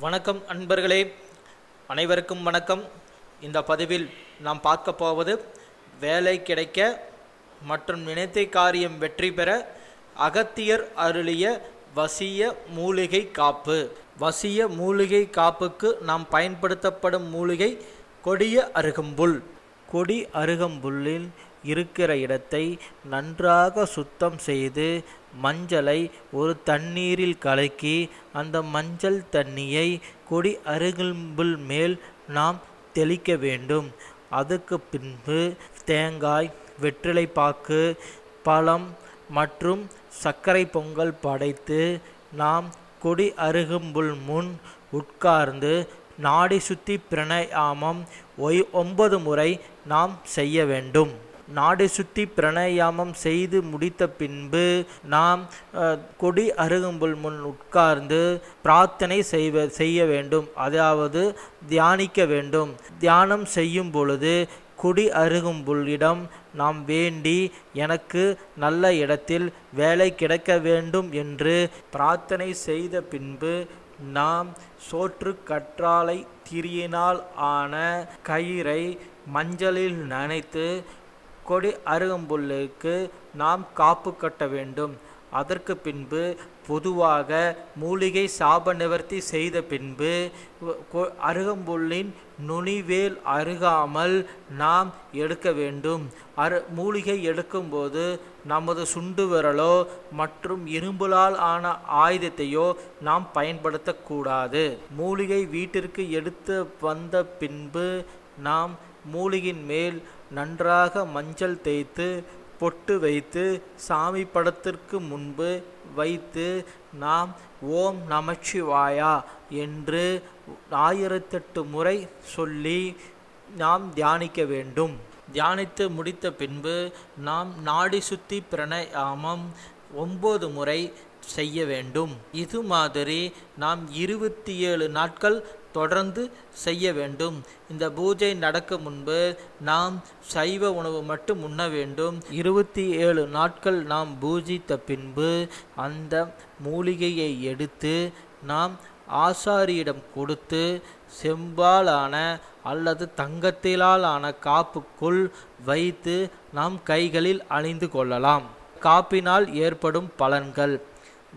வணக்கம் அன்பர்களே அனைவருக்கும் வணக்கம். இந்த பதிவில் நாம் பார்க்க போவது வேலை கிடைக்க மற்றும் நினைத்த காரியம் வெற்றி பெற அகத்தியர் அருளிய வசிய மூலிகை காப்பு. வசிய மூலிகை காப்புக்கு நாம் பயன்படுத்தப்படும் மூலிகை கொடிய அருகம்புல். கொடி அருகம்புல்லில் இருக்கிற இடத்தை நன்றாக சுத்தம் செய்து மஞ்சளை ஒரு தண்ணீரில் கலக்கி அந்த மஞ்சள் தண்ணியை கொடி அருகம்புல் மேல் நாம் தெளிக்க வேண்டும். அதுக்கு பின்பு தேங்காய் வெற்றிலைப்பாக்கு பழம் மற்றும் சர்க்கரை பொங்கல் படைத்து நாம் கொடி அருகும்புல் முன் உட்கார்ந்து நாடி சுத்தி பிரணயாமம் ஒய் ஒன்பது முறை நாம் செய்ய வேண்டும். நாடு சுற்றி பிரணயாமம் செய்து முடித்த பின்பு நாம் கொடி அருகம்புல் முன் உட்கார்ந்து பிரார்த்தனை செய்வ செய்ய வேண்டும். அதாவது தியானிக்க வேண்டும். தியானம் செய்யும் பொழுது குடி அருகும்புல்லிடம் நாம் வேண்டி எனக்கு நல்ல இடத்தில் வேலை கிடைக்க வேண்டும் என்று பிரார்த்தனை செய்த பின்பு நாம் சோற்று கற்றாழை திரியினால் ஆன கயிறை மஞ்சளில் நனைத்து கொடி அருகம்புல்லுக்கு நாம் காப்பு கட்ட வேண்டும். அதற்கு பின்பு பொதுவாக மூலிகை சாப நிவர்த்தி செய்த பின்பு கொ- அருகம்புல்லின் நுனிவேல் அருகாமல் நாம் எடுக்க வேண்டும். அரு மூலிகை எடுக்கும்போது நமது சுண்டு விரலோ மற்றும் இரும்புலால் ஆன ஆயுதத்தையோ நாம் பயன்படுத்தக்கூடாது. மூலிகை வீட்டிற்கு எடுத்து வந்த பின்பு நாம் மூலிகையின் மேல் நன்றாக மஞ்சள் தேய்த்து பொட்டு வைத்து சாமி படத்திற்கு முன்பு வைத்து நாம் ஓம் நமச்சிவாயா என்று ஆயிரத்தெட்டு முறை சொல்லி நாம் தியானிக்க வேண்டும். தியானித்து முடித்த பின்பு நாம் நாடி சுத்தி பிரணயாமம் ஒம்பது முறை செய்ய வேண்டும். இது மாதிரி நாம் இருபத்தி ஏழு நாட்கள் தொடர்ந்து செய்ய வேண்டும். இந்த பூஜை நடக்க முன்பு நாம் சைவ உணவு மட்டும் உண்ண வேண்டும். இருபத்தி ஏழு நாட்கள் நாம் பூஜித்த பின்பு அந்த மூலிகையை எடுத்து நாம் ஆசாரியிடம் கொடுத்து செம்பாலான அல்லது தங்கத்திலாலான காப்புக்குள் வைத்து நாம் கைகளில் அணிந்து கொள்ளலாம். காப்பினால் ஏற்படும் பலன்கள்.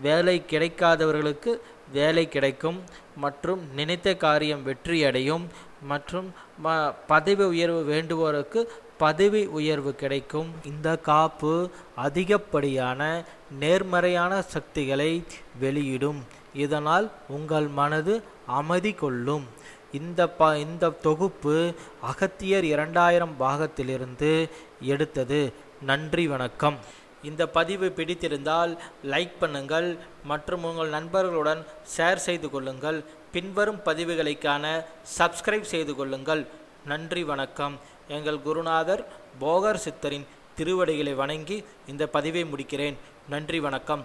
வேலை கிடைக்காதவர்களுக்கு வேலை கிடைக்கும் மற்றும் நினைத்த காரியம் வெற்றியடையும் மற்றும் ம- பதவி உயர்வு வேண்டுவோருக்கு பதவி உயர்வு கிடைக்கும். இந்த காப்பு அதிகப்படியான நேர்மறையான சக்திகளை வெளியிடும். இதனால் உங்கள் மனது அமைதி கொள்ளும். இந்த ப இந்த தொகுப்பு அகத்தியர் இரண்டாயிரம் பாகத்திலிருந்து எடுத்தது. நன்றி வணக்கம். இந்த பதிவு பிடித்திருந்தால் லைக் பண்ணுங்கள் மற்றும் உங்கள் நண்பர்களுடன் ஷேர் செய்து கொள்ளுங்கள். பின்வரும் பதிவுகளுக்கான சப்ஸ்கிரைப் செய்து கொள்ளுங்கள். நன்றி வணக்கம். எங்கள் குருநாதர் போகர் சித்தரின் திருவடிகளை வணங்கி இந்த பதிவை முடிக்கிறேன். நன்றி வணக்கம்.